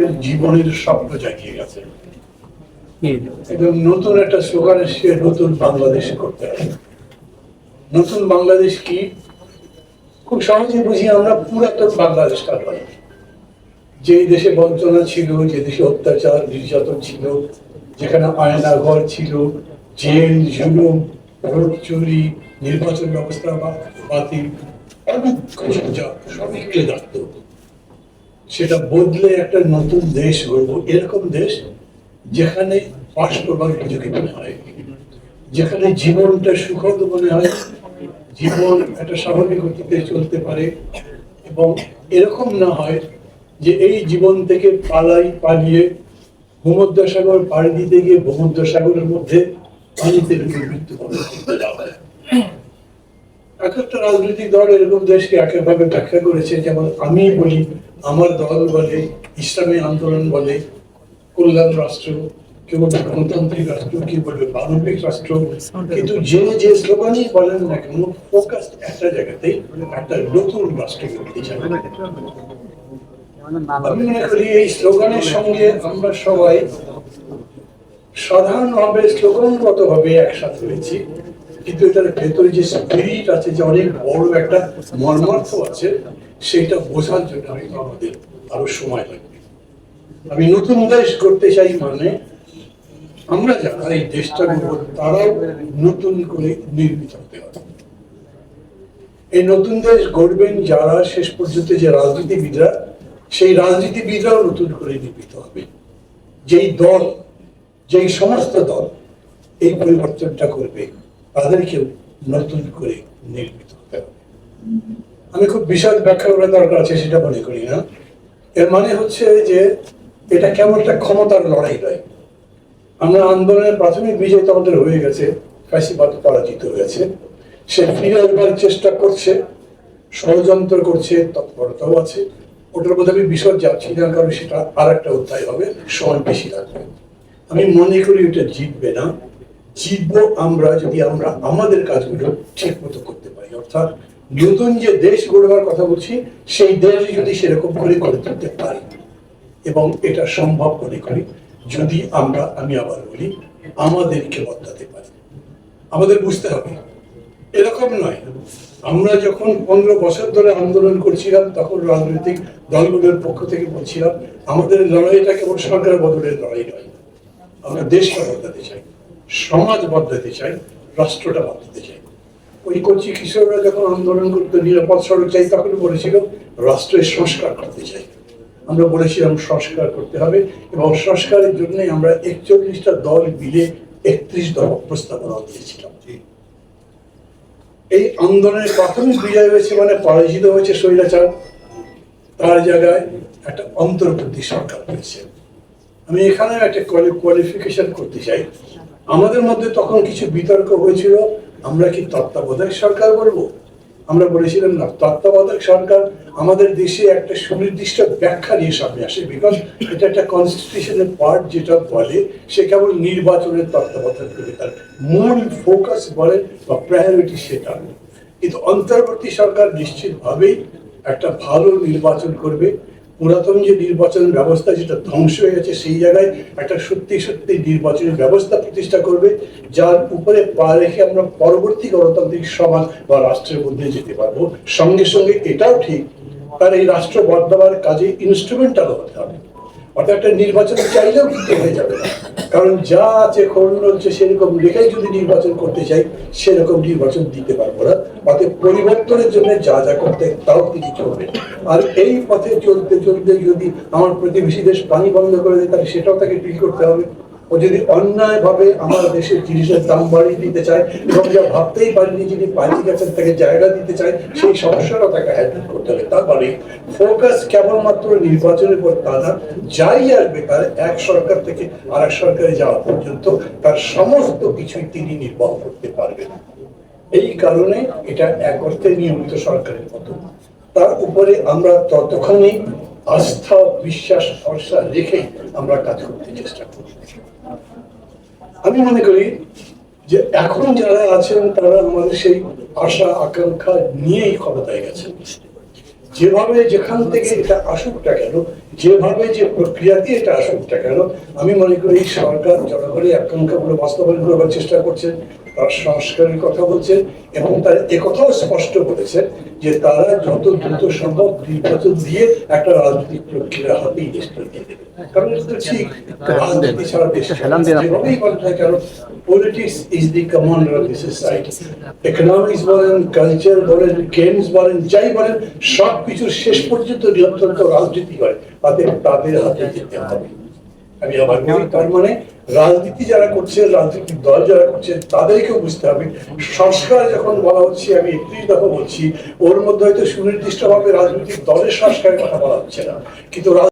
জীবনের স্বপ্ন জাগিয়ে গেছে। এবং নতুন একটা স্লোগান এসে নতুন বাংলাদেশ করতে হবে। নতুন বাংলাদেশ কি? খুব সহজে বুঝি আমরা পুরাতন বাংলাদেশটা নয়। যে দেশে বঞ্চনা ছিল যে দেশে অত্যাচার নির্যাতন ছিল যেখানে আয়না ঘর ছিল জেল জুলুম ভোট চুরি নির্বাচন ব্যবস্থা বাতিল অনেক সবই থাকতো সেটা বদলে একটা নতুন দেশ গড়ব। এরকম দেশ যেখানে বাস করবার উপযোগী মনে হয়। যেখানে জীবনটা সুখদ মনে হয়, জীবন একটা স্বাভাবিক গতিতে চলতে পারে এবং এরকম না হয় যে এই জীবন থেকে পালাই পালিয়ে ভূমধ্য সাগর পাড়ি দিতে গিয়ে ভূমধ্য সাগরের মধ্যে পানিতে ডুবে মৃত্যুবরণ এক একটা রাজনৈতিক দল এরকম দেশকে একভাবে ব্যাখ্যা করেছে। যেমন আমি বলি আমার দল বলে, ইসলামী আন্দোলন বলে কল্যাণ রাষ্ট্র, কেউ বলবে গণতান্ত্রিক রাষ্ট্র, কেউ বলবে মানবিক রাষ্ট্র। কিন্তু যে যে স্লোগানই বলেন না কেন ফোকাস একটা জায়গাতেই একটা নতুন রাষ্ট্র করতে চাই আমি মনে করি এই স্লোগানের সঙ্গে আমরা সবাই সাধারণভাবে স্লোগানগত ভাবে একসাথে হয়েছি কিন্তু এটার ভেতরে যে স্পিরিট আছে, যে অনেক বড় একটা মর্মার্থ আছে সেটা বোঝার জন্য আমাদের আরও সময় লাগবে। আমি নতুন দেশ করতে চাই মানে আমরা যারা এই দেশটা গড়ব, তারাও নতুন করে নির্মিত হতে হবে। এই নতুন দেশ গড়বেন যারা শেষ পর্যন্ত যে রাজনীতিবিদরা, সেই রাজনীতিবিদরাও নতুন করে নির্মিত হবে। যেই দল, যেই সমস্ত দল এই পরিবর্তনটা করবে, তাদেরকেও নতুন করে নির্মিত হতে হবে। আমি খুব বিশদ ব্যাখ্যা করার দরকার আছে, সেটা মনে করি না এর মানে হচ্ছে যে এটা কেমন একটা ক্ষমতার লড়াই নয়। আমরা আন্দোলনের প্রাথমিক বিজয় তো আমাদের হয়ে গেছে, ফ্যাসিবাদ পরাজিত হয়েছে। সে ফিরে আসবার চেষ্টা করছে, ষড়যন্ত্র করছে, তৎপরতাও আছে। ওটার মধ্যে আমি বিশদ যাচ্ছি না কারণ সেটা আর একটা অধ্যায় হবে সময় বেশি লাগবে। আমি মনে করি এটা জিতবে না। জিতবো আমরা যদি আমরা আমাদের কাজগুলো ঠিক মতো করতে পারি, অর্থাৎ নতুন যে দেশ গড়বার কথা বলছি, সেই দেশ যদি সেরকম করে গড়ে তুলতে পারি, এবং এটা সম্ভব মনে করি, যদি আমরা, আমি আবার বলি, আমাদেরকে বদলাতে পারি। আমাদের বুঝতে হবে। এরকম নয়। আমরা যখন পনেরো বছর ধরে আন্দোলন করছিলাম, তখন রাজনৈতিক দলগুলোর পক্ষ থেকে বলছিলাম, আমাদের লড়াইটা কেবল সরকার বদলের লড়াই নয়। আমরা দেশটা বদলাতে চাই, সমাজ বদলাতে চাই, রাষ্ট্রটা বদলাতে চাই। ওই কচি কিশোররা যখন আন্দোলন করতে, নিরাপদ সড়ক চাই তখন বলেছিল, রাষ্ট্রের সংস্কার করতে চাই। আমরা বলেছিলাম, সংস্কার করতে হবে। এবং সংস্কারের জন্য আমরা একচল্লিশটা দল মিলে একত্রিশ দল প্রস্তাবনা দিয়েছিলাম। এই আন্দোলনের প্রাথমিক বিজয় হয়েছে মানে পরাজিত হয়েছে স্বৈরাচার। তার জায়গায় একটা অন্তর্বর্তী সরকার হয়েছে আমি এখানে একটা কোয়ালিফিকেশন করতে চাই। আমাদের মধ্যে তখন কিছু বিতর্ক হয়েছিল। আমরা কি তত্ত্বাবধায়ক সরকার বলব? আমরা বলেছিলাম না, তত্ত্বাবধায়ক সরকার আমাদের দেশে একটা সুনির্দিষ্ট ব্যাখ্যা নিয়ে সামনে আসে বিকজ এটা একটা কনস্টিটিউশনের পার্ট যেটা বলে, সে কেবল নির্বাচনের তত্ত্বাবধান করবে তার মূল ফোকাস বলে বা প্রায়োরিটি সেটা। কিন্তু অন্তর্বর্তী সরকার নিশ্চিতভাবেই একটা ভালো নির্বাচন করবে পুরাতন যে নির্বাচন ব্যবস্থা যেটা ধ্বংস হয়ে গেছে, সেই জায়গায় একটা সত্যি সত্যি নির্বাচনী ব্যবস্থা প্রতিষ্ঠা করবে, যার উপরে পা রেখে আমরা পরবর্তী গণতান্ত্রিক সমাজ বা রাষ্ট্রের মধ্যে যেতে পারব। সঙ্গে সঙ্গে এটাও ঠিক, তার এই রাষ্ট্র বদলাবার কাজে ইনস্ট্রুমেন্টাল হতে হবে। অর্থাৎ একটা নির্বাচন চাইলেও কিন্তু হয়ে যাবে না। কারণ যা আছে করোনা হচ্ছে সেরকম রেখেই যদি নির্বাচন করতে চাই, সেরকম নির্বাচন দিতে পারব না। অতএব পরিবর্তনের জন্য যা যা করতে তাও তিনি চলবেন। আর এই পথে চলতে চলতে যদি আমার প্রতিবেশী দেশ পানি বন্ধ করে দেয়, তাহলে সেটাও তাকে ঠিক করতে হবে। ও যদি অন্যায় ভাবে আমার দেশের জিনিসের দাম বাড়িয়ে দিতে চায় এবং যা ভাবতেই পারেনি যিনি পালিয়ে গেছেন, তাকে জায়গা দিতে চায়, সেই সমস্যাটাও তাকে হ্যান্ডেল করতে হবে। তারপরে ফোকাস কেবলমাত্র নির্বাচনের উপর তা না, যাই আসবে, তার এক সরকার থেকে আর এক সরকারে যাওয়া পর্যন্ত তার সমস্ত কিছুই তিনি নির্বাহ করতে পারবেন। এই কারণে এটা এক অর্থে নিয়মিত সরকারের মতো। তার উপরে আমরা ততক্ষণে আস্থা, বিশ্বাস, ভরসা রেখে আমরা কাজ করতে চেষ্টা করি। আমি মনে করি যে এখন যারা আছেন, তারা আমাদের সেই আশা, আকাঙ্ক্ষা নিয়েই ক্ষমতায় গেছেন। যেভাবে যেখান থেকে এটা আসুকটা কেন, যেভাবে যে প্রক্রিয়াতে এটা আসুকটা কেন, আমি মনে করি সরকার জনগণের আকাঙ্ক্ষাগুলো বাস্তবায়ন করবার চেষ্টা করছে, তার সংস্কারের কথা বলছে এবং তার একথাও স্পষ্ট বলেছেন যে তারা যত দ্রুত সম্ভব নির্বাচন দিয়ে একটা রাজনৈতিক প্রক্রিয়া হাতেই দেশটা দেবে কারণ এটা তো ঠিক রাজনীতি ছাড়া দেশ যেভাবেই বলা যায় কেন politics is the commander of the society economics বলেন কালচার বলেন গেমস বলেন যাই বলেন সব কিছুর শেষ পর্যন্ত নিয়ন্ত্রণ তো রাজনীতি হয়। তাদের তাদের হাতে যেতে হবে। আমি আমার মনে তার মানে রাজনীতি যারা করছে রাজনৈতিক দল যারা করছে তাদেরকেও বুঝতে হবে। সংস্কার যখন বলা হচ্ছে আমি একত্রিশ দফা বলছি ওর মধ্যে হয়তো সুনির্দিষ্টভাবে রাজনৈতিক দলের সংস্কারের কথা বলা হচ্ছে না। কিন্তু